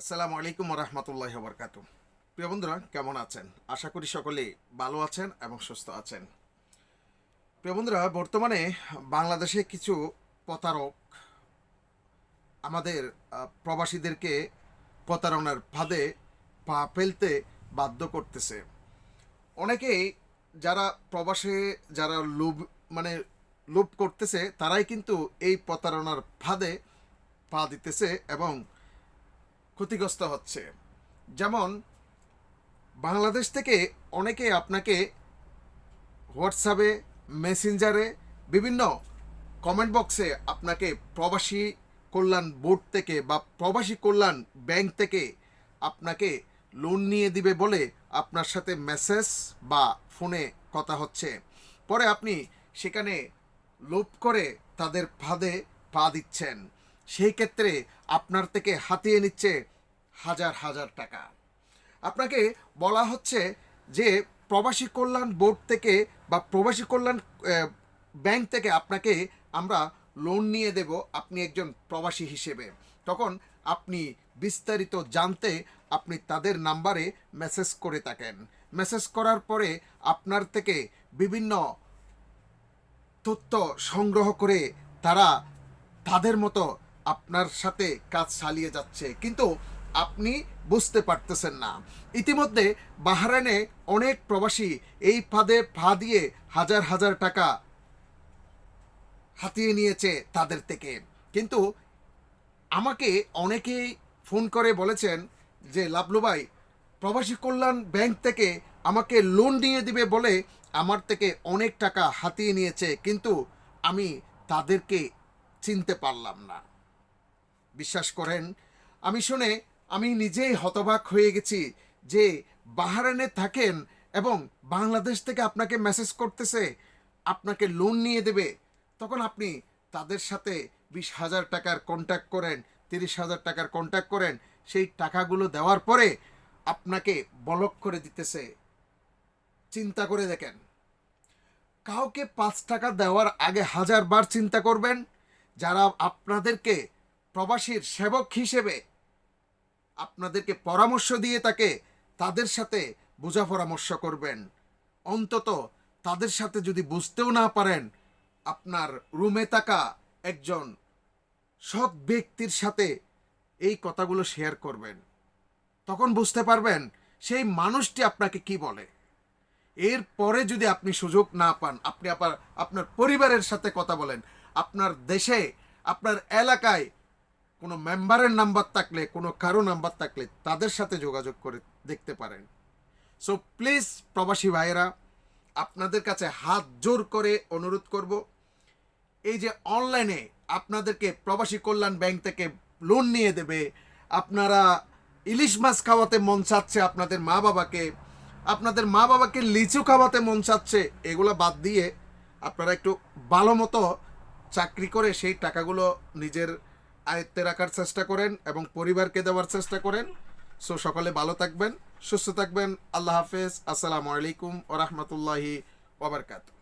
আসসালামু আলাইকুম রহমতুল্লাহ বরকাত প্রিয় বন্ধুরা, কেমন আছেন? আশা করি সকলে ভালো আছেন এবং সুস্থ আছেন। প্রিয় বন্ধুরা, বর্তমানে বাংলাদেশে কিছু প্রতারক আমাদের প্রবাসীদেরকে প্রতারণার ফাঁদে পা ফেলতে বাধ্য করতেছে। অনেকেই যারা প্রবাসে, যারা লোভ মানে লোভ করতেছে, তারাই কিন্তু এই প্রতারণার ফাঁদে পা দিতেছে এবং ক্ষতিগ্রস্ত হচ্ছে। যেমন, বাংলাদেশ থেকে অনেকে আপনাকে হোয়াটসঅ্যাপে, মেসেঞ্জারে, বিভিন্ন কমেন্ট বক্সে আপনাকে প্রবাসী কল্যাণ বোর্ড থেকে বা প্রবাসী কল্যাণ ব্যাংক থেকে আপনাকে লোন নিয়ে দিবে বলে আপনার সাথে মেসেজ বা ফোনে কথা হচ্ছে। পরে আপনি সেখানে লোভ করে তাদের ফাঁদে পা দিচ্ছেন। সেই ক্ষেত্রে আপনার থেকে হাতিয়ে নিচ্ছে হাজার হাজার টাকা। আপনাকে বলা হচ্ছে যে প্রবাসী কল্যাণ বোর্ড থেকে বা প্রবাসী কল্যাণ ব্যাংক থেকে আপনাকে আমরা লোন নিয়ে দেব, আপনি একজন প্রবাসী হিসেবে। তখন আপনি বিস্তারিত জানতে আপনি তাদের নাম্বারে মেসেজ করে থাকেন। মেসেজ করার পরে আপনার থেকে বিভিন্ন তথ্য সংগ্রহ করে তারা তাদের মতো আপনার সাথে কাজ চালিয়ে যাচ্ছে। কিন্তু আপনি বুঝতে পারতেছেন না। ইতিমধ্যে বাহরাইনে অনেক প্রবাসী এই ফাঁদে ফা দিয়ে হাজার হাজার টাকা হাতিয়ে নিয়েছে তাদের থেকে। কিন্তু আমাকে অনেকেই ফোন করে বলেছেন যে লাভলু ভাই, প্রবাসী কল্যাণ ব্যাংক থেকে আমাকে লোন নিয়ে দিবে বলে আমার থেকে অনেক টাকা হাতিয়ে নিয়েছে। কিন্তু আমি তাদেরকে চিনতে পারলাম না। বিশ্বাস করেন। আমি শুনে আমি নিজেই হতবাক হয়ে গেছি যে বাহারানে থাকেন এবং বাংলাদেশ থেকে আপনাকে মেসেজ করতেছে, আপনাকে লোন নিয়ে দেবে। তখন আপনি তাদের সাথে বিশ হাজার টাকার কন্ট্যাক্ট করেন, তিরিশ হাজার টাকার কন্ট্যাক্ট করেন, সেই টাকাগুলো দেওয়ার পরে আপনাকে বলক করে দিতেছে। চিন্তা করে দেখেন। কাউকে পাঁচ টাকা দেওয়ার আগে হাজার বার চিন্তা করবেন, যারা আপনাদেরকে প্রবাসীর সেবক হিসেবে আপনাদেরকে পরামর্শ দিয়ে তাকে তাদের সাথে বোঝা পরামর্শ করবেন। অন্তত তাদের সাথে যদি বুঝতেও না পারেন, আপনার রুমে থাকা একজন সৎ ব্যক্তির সাথে এই কথাগুলো শেয়ার করবেন। তখন বুঝতে পারবেন সেই মানুষটি আপনাকে কি বলে। এর পরে যদি আপনি সুযোগ না পান, আপনি আবার আপনার পরিবারের সাথে কথা বলেন, আপনার দেশে, আপনার এলাকায় কোনো মেম্বারের নাম্বার থাকলে, কোনো কারও নাম্বার থাকলে তাদের সাথে যোগাযোগ করে দেখতে পারেন। সো প্লিজ প্রবাসী ভাইয়েরা, আপনাদের কাছে হাত জোর করে অনুরোধ করব, এই যে অনলাইনে আপনাদেরকে প্রবাসী কল্যাণ ব্যাংক থেকে লোন নিয়ে দেবে, আপনারা ইলিশ মাছ খাওয়াতে মন চাচ্ছে আপনাদের মা বাবাকে আপনাদের মা বাবাকে লিচু খাওয়াতে মন চাচ্ছে, এগুলো বাদ দিয়ে আপনারা একটু ভালো মতো চাকরি করে সেই টাকাগুলো নিজের আয়ত্তে রাখার চেষ্টা করেন এবং পরিবারকে দেওয়ার চেষ্টা করেন। সো সকলে ভালো থাকবেন, সুস্থ থাকবেন। আল্লাহ হাফেজ। আসসালামু আলাইকুম ও রহমতুল্লাহি ওবরকাতু